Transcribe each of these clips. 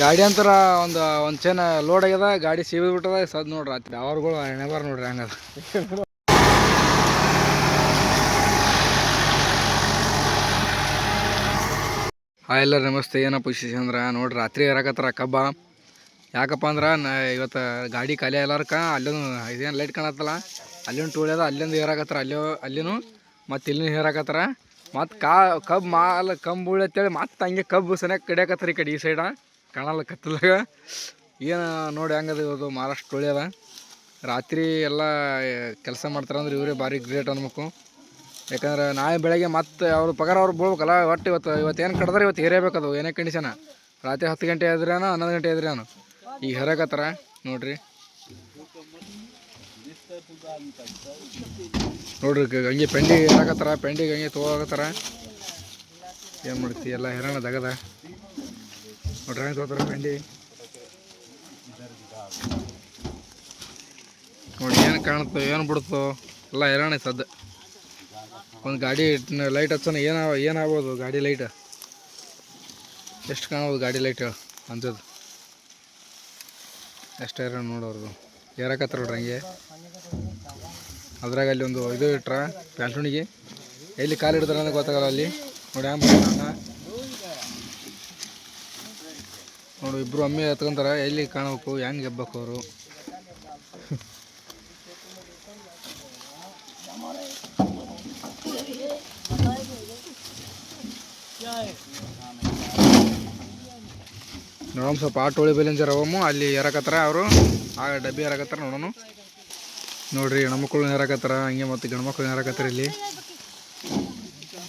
ಗಾಡಿ ಅಂತರ ಒಂದು ಒಂದು ಚೇನ ಲೋಡ್ ಆಗ್ಯದ, ಗಾಡಿ ಸೀವಿ ಬಿಟ್ಟದ, ಸದ್ ನೋಡ್ರಿ ರಾತ್ರಿ ಅವ್ರುಗಳು ನೋಡ್ರಿ ಹಂಗದ ಹಾಯ್ ಎಲ್ಲ ನಮಸ್ತೆ, ಏನಪ್ಪ ವಿಶೇಷ ಅಂದ್ರೆ? ನೋಡ್ರಿ, ರಾತ್ರಿ ಇರಕತ್ತಾರ ಕಬ್ಬ. ಯಾಕಪ್ಪ ಅಂದ್ರೆ, ನಾ, ಇವತ್ತು ಗಾಡಿ ಖಾಲಿ ಎಲ್ಲಾರ್ಕ ಅಲ್ಲೊಂದು ಇದೇನು ಲೈಟ್ ಕಾಣತ್ತಲ್ಲ, ಅಲ್ಲಿಂದ ಟೂಳ್ಯದ ಅಲ್ಲಿಂದ ಹೇರಾಕತ್ತಾರ ಅಲ್ಲೋ, ಅಲ್ಲಿನೂ, ಮತ್ತು ಇಲ್ಲಿನ ಹೇರಾಕತ್ತಾರ ಮತ್ತು ಕಾ, ಕಬ್ಬು ಮಾಲ್ ಕಂಬು ಅಂತೇಳಿ ಮತ್ತೆ ಹಂಗೆ ಕಬ್ಬು ಸನಿಯಾಗಿ ಕಡಿಯಾಕತ್ತಾರ ಈ ಕಡೆ ಈ ಸೈಡ ಕಾಣಲ್ಲ ಕತ್ತಲಾಗ ಏನು ನೋಡಿ ಹೆಂಗದ ಇವತ್ತು ಮಹಾರಾಷ್ಟ್ರ ಟೋಳಿ ರಾತ್ರಿ ಎಲ್ಲ ಕೆಲಸ ಮಾಡ್ತಾರೆ ಅಂದ್ರೆ ಇವರೇ ಭಾರಿ ಗ್ರೇಟ್ ಅನ್ಬೇಕು. ಯಾಕಂದ್ರೆ ನಾಳೆ ಬೆಳಗ್ಗೆ ಮತ್ತೆ ಅವ್ರ ಪಗಾರ ಅವ್ರು ಬೀಳ್ಬೇಕಲ್ಲ, ಒಟ್ಟು ಇವತ್ತು ಇವತ್ತು ಏನು ಕಡ್ದಾರೆ ಇವತ್ತು ಹೇರೇಬೇಕು ಅದು ಏನೇ ಕಂಡೀಷನ ರಾತ್ರಿ ಹತ್ತು ಗಂಟೆ ಆದ್ರೇನೋ ಹನ್ನೊಂದು ಗಂಟೆ ಆದ್ರೇನು ಈಗ ಹೇರಕತ್ತಾರ ನೋಡ್ರಿ. ನೋಡ್ರಿ ಹಂಗೆ ಪೆಂಡಿಗೆ ಹೇರಕತ್ತಾರ ಪೆಂಡಿಗೆ ಹಂಗೆ ತೊಗೊಳಕತ್ತಾರ ಏನು ಮಾಡ್ತಿ, ಎಲ್ಲ ಹೆರಾಣ ದಗದ ತೊಗೋತಾರ ಪೆಂಡಿ ನೋಡಿ ಏನು ಕಾಣುತ್ತೋ, ಏನು ಬಿಡುತ್ತೋ ಎಲ್ಲ ಹೈರಾಣೆ ಸದ್ದು ಒಂದು ಗಾಡಿ ಲೈಟ್ ಹಚ್ಚೋಣ, ಏನ ಏನಾಗ್ಬೋದು ಗಾಡಿ ಲೈಟ್ ಎಷ್ಟು ಕಾಣ್ಬೋದು ಗಾಡಿ ಲೈಟ್ ಅಂಥದ್ದು. ಎಷ್ಟು ಹೈರಾಣ ನೋಡೋರು ಏರಕತ್ತಾರ ನೋಡ್ರಿ ಹಂಗೆ. ಅದ್ರಾಗ ಅಲ್ಲಿ ಒಂದು ಇದು ಇಟ್ರ ಪ್ಯಾಂಟುಣಿಗೆ ಎಲ್ಲಿ ಕಾಲು ಇಡ್ತಾರೆ ಅಂತ ಗೊತ್ತಾಗಲ್ಲ ಅಲ್ಲಿ. ನೋಡಿ ಹ್ಯಾಂಗ ನೋಡು, ಇಬ್ರು ಅಮ್ಮಿ ಎತ್ಕೊಂತಾರ, ಎಲ್ಲಿ ಕಾಣಬೇಕು, ಹೆಂಗೆ ಗೆಬ್ಬಬೇಕು ಅವರು? ನೋಡೋಣ ಸ್ವಲ್ಪ ಆಟೋ ಒಳಿ ಬೇಲಿಂದ ರವಮ್ಮು ಅಲ್ಲಿ ಎರಕತ್ತಾರ ಅವರು. ಆ ಡಬ್ಬಿ ಎರಕತ್ತಾರ ನೋಡೋಣ ನೋಡ್ರಿ ಹೆಣ್ಮಕ್ಳು ಎರಕತ್ತಾರ ಹಂಗೆ ಮತ್ತು ಗಂಡ್ಮಕ್ಳು ಎರಕತ್ತಾರ ಇಲ್ಲಿ.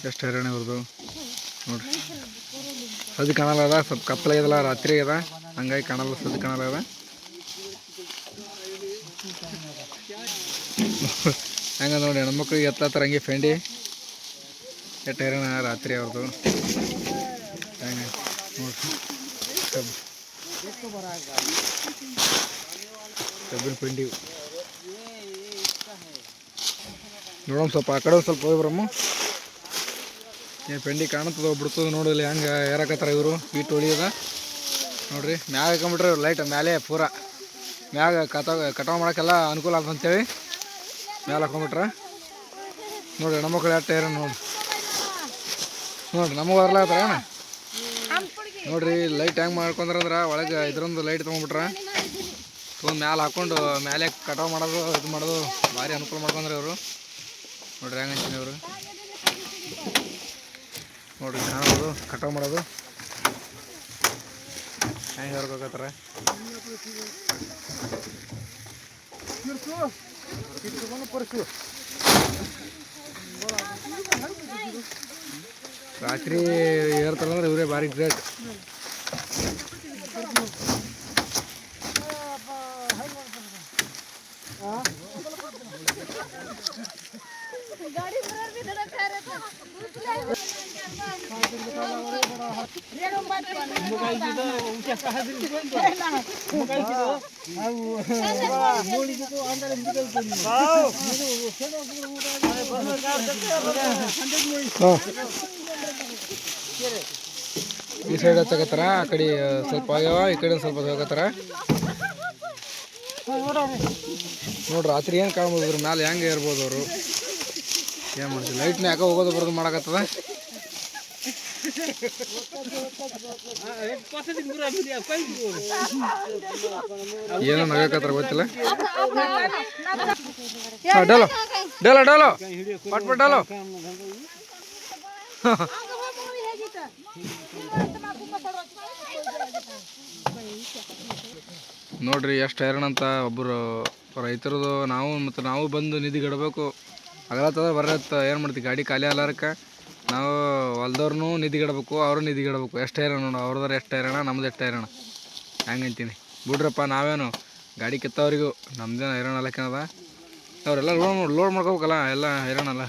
ಎಷ್ಟು ಹೈರಾಣಿ ಇವ್ರದ್ದು ನೋಡ್ರಿ. ಸದ್ದು ಕಾಣಲ್ಲ ಅದ, ಸ್ವಲ್ಪ ಕಪ್ಪಲಾಗ್ಯದಲ್ಲ ರಾತ್ರಿ ಅದ ಹಂಗಾಗಿ ಕಾಣಲ್ಲ ಸದ್ದು ಕಾಣಲ್ಲ ಅದ. ಹಂಗ ನೋಡಿ ಹೆಣ್ಮಕ್ಳಿಗೆ ಎತ್ತತ್ತಾರ ಹಂಗೆ ಫೆಂಡಿ. ಎಟ್ಟ ಹೈರಾಣ ರಾತ್ರಿ ಅವ್ರದ್ದು ಹಂಗೆ ನೋಡ್ರಿ. ಕಬ್ಬು ಕಬ್ಬಿನ ಫೆಂಡಿ. ನೋಡೋಣ ಸ್ವಲ್ಪ ಆ ಕಡೆ ಸ್ವಲ್ಪ ಹೋಗಿ ಬರಮ್ಮ ಏನು ಪೆಂಡಿ ಕಾಣುತ್ತದ, ಬಿಡ್ತದ ನೋಡಲಿ ಹೆಂಗೆ ಏರಕತ್ತಾರ ಇವರು. ಬೀಟ್ ಹೊಳಿಯದ. ನೋಡ್ರಿ, ಮ್ಯಾಗ ಹಾಕೊಂಬಿಟ್ರೆ ಲೈಟ್ ಮ್ಯಾಲೆ ಪೂರ. ಮ್ಯಾಗ ಕತ, ಕಟಾವು ಮಾಡೋಕ್ಕೆಲ್ಲ ಅನುಕೂಲ ಆಗ್ತದೆ ಅಂತೇಳಿ ಮ್ಯಾಲೆ ಹಾಕೊಂಬಿಟ್ರೆ. ನೋಡ್ರಿ ಹೆಣ್ಮಕ್ಳು ಎಷ್ಟು ಟೈರ ನೋಡಿ ನೋಡ್ರಿ, ನಮಗೆ ಬರ್ಲಾಗ್ತಾರ ಏನ? ನೋಡ್ರಿ ಲೈಟ್ ಹೆಂಗೆ ಮಾಡ್ಕೊಂಡ್ರಂದ್ರೆ ಒಳಗೆ ಇದ್ರೊಂದು ಲೈಟ್ ತೊಗೊಂಬಿಟ್ರೆ. ತೊಗೊಂಡು ಮ್ಯಾಲೆ ಹಾಕ್ಕೊಂಡು ಮ್ಯಾಲೆ ಕಟಾವು ಮಾಡೋದು, ಇದು ಮಾಡೋದು ಭಾರಿ ಅನುಕೂಲ ಮಾಡ್ಕೊಂಡ್ರೆ ಇವರು. ನೋಡ್ರಿ, ಹೆಂಗೆ ಅಂತೀನಿ ಅವರು ನೋಡ್ರಿ ಕಾಣೋದು ಕಟಾವು ಮಾಡೋದು. ಹೆಂಗೆ ಹೊರಗೋಗತ್ತಾರ ರಾತ್ರಿ ಏರ್ತಾರಂದ್ರೆ ಇವರೇ ಭಾರಿ ಗ್ರೇಟ್ ಈ ಸೈಡ್ ಹಚ್ಚಕತ್ತಾರ ಆ ಕಡೆ ಸ್ವಲ್ಪ ಆಗ್ಯಾವ, ಈ ಕಡೆ ಸ್ವಲ್ಪ ಹೋಗತ್ತಾರ? ನೋಡ್ರಿ ರಾತ್ರಿ ಏನು ಕಾಣ್ಬೋದು ಮ್ಯಾಲೆ ಹೆಂಗೆ ಇರ್ಬೋದು ಅವರು? ಏನು ಮಾಡ್ತೀವಿ ಲೈಟ್ನ ಯಾಕೆ ಹೋಗೋದು ಬರೋದು ಮಾಡಕತ್ತದ? ಏನೋ ನಗಕತ್ರ ಗೊತ್ತಿಲ್ಲ? ಡಲೋ ಡಲೋ. ಡಲೋ ಡಾಲೋ. ಪಟ್ ಪಟ್ ಡಾಲೋ. ನೋಡ್ರಿ ಎಷ್ಟು ಹೈರಾಣ ಅಂತ ಒಬ್ಬರು ರೈತರದು ನಾವು ಮತ್ತು ನಾವು ಬಂದು ನಿಧಿಗಿಡಬೇಕು ಅಗಲತ್ತದ ಬರತ್ತ ಏನು ಮಾಡ್ತೀವಿ ಗಾಡಿ ಖಾಲಿ ಅಲ್ಲಾರಕ್ಕ? ನಾವು ಹೊಲ್ದವ್ರನ್ನೂ ನಿಧಿಗಿಡಬೇಕು ಅವರು ನಿಧಿಗಿಡಬೇಕು ಎಷ್ಟು ಹೈರಾಣ ನೋಡು ಅವ್ರದಾರ ಎಷ್ಟು ಹೈರಾಣ, ನಮ್ದು ಎಷ್ಟು ಹೈರಾಣ. ಹಂಗಂತೀನಿ ಬಿಡ್ರಪ್ಪ, ನಾವೇನು ಗಾಡಿ ಕಿತ್ತವ್ರಿಗೂ ನಮ್ದೇನು ಹೈರಾಣ ಅಲ್ಲಕ್ಕೇನದ ಅವರೆಲ್ಲ ಲೋಡ್ ಲೋಡ್ ಮಾಡ್ಕೋಬೇಕಲ್ಲ, ಎಲ್ಲ ಹೈರಾಣಲ್ಲ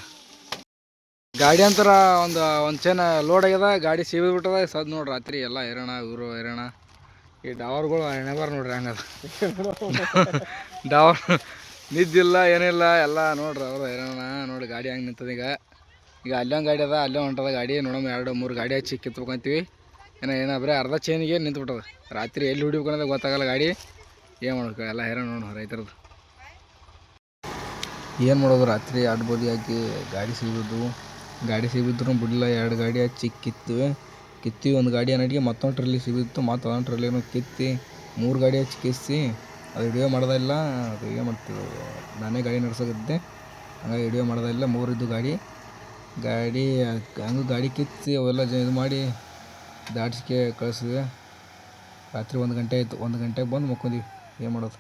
ಗಾಡಿ ಅಂತಾರ ಒಂದು ಒಂದು ಚೇನ ಲೋಡ್ ಆಗ್ಯದ, ಗಾಡಿ ಬಿಟ್ಟದ ಸದ್ ನೋಡ್ರಿ ರಾತ್ರಿ ಎಲ್ಲ ಹೈರಾಣ, ಇವರು ಹೈರಾಣ. ಈ ಡಾವರ್ಗಳು ಬಾರ ನೋಡ್ರಿ ಹಂಗದ ಡಾವರ್ ನಿದ್ದಿಲ್ಲ, ಏನಿಲ್ಲ, ಎಲ್ಲ ನೋಡ್ರಿ ಅವ್ರು ಹೈರಾಣ. ನೋಡಿ ಗಾಡಿ ಹಂಗೆ ನಿಂತದ ಈಗ ಅಲ್ಲೊಂದು ಗಾಡಿ ಅದ, ಅಲ್ಲೇ ಹೊಂಟದ. ಗಾಡಿ ನೋಡಮ್ಮ, ಎರಡು, ಮೂರು ಗಾಡಿ ಹಚ್ಚಿ ಕಿತ್ಬೇಕಂತೀವಿ ಏನೋ ಏನೋ ಬರೀ ಅರ್ಧ ಚೇನಿಗೆ ನಿಂತ್ಬಿಟ್ಟದ. ರಾತ್ರಿ ಎಲ್ಲಿ ಹುಡಿಬೇಕನ್ನೋದು ಗೊತ್ತಾಗಲ್ಲ ಗಾಡಿ. ಏನು ಮಾಡೋದು ಎಲ್ಲ ಹೇರ ನೋಡೋಣ ರೈತರದ್ದು ಏನು ಮಾಡೋದು? ರಾತ್ರಿ ಎರಡು ಬೋದಿ ಹಾಕಿ ಗಾಡಿ ಸಿಗೋದು ಗಾಡಿ ಸಿಗಿದ್ರು ಬಿಡಲಿಲ್ಲ. ಎರಡು ಗಾಡಿ ಹಚ್ಚಿ ಕಿತ್ತಿವೆ. ಕಿತ್ತಿ ಒಂದು ಗಾಡಿ ಅನ್ನಟಿಗೆ ಮತ್ತೊಂದು ಟ್ರಲ್ಲಿ ಸಿಗಿತ್ತು ಮತ್ತು ಅದೊಂದು ಟ್ರಲ್ಲಿನೂ ಕಿತ್ತಿ, ಮೂರು ಗಾಡಿ ಹಚ್ಚಿ ಕಿಸ್ಸಿ. ಅದು ವಿಡಿಯೋ ಮಾಡೋದಿಲ್ಲ ಅದು ಏನು ಮಾಡ್ತೀವಿ ನಾನೇ ಗಾಡಿ ನಡೆಸೋಗಿದ್ದೆ ಹಂಗಾಗಿ ವಿಡಿಯೋ ಮಾಡೋದಿಲ್ಲ ಮೂರಿದ್ದು ಗಾಡಿ. ಗಾಡಿ, ಹಂಗೆ ಗಾಡಿ ಕಿತ್ತು ಅವೆಲ್ಲ ಜ ಇದು ಮಾಡಿ ದಾಟ್ಸ್ಕೆ ಕಳಿಸಿದೆ ರಾತ್ರಿ ಒಂದು ಗಂಟೆ ಆಯಿತು. ಒಂದು ಗಂಟೆಗೆ ಬಂದು ಮಕ್ಕೊಂದಿವಿ. ಏನು ಮಾಡೋದು?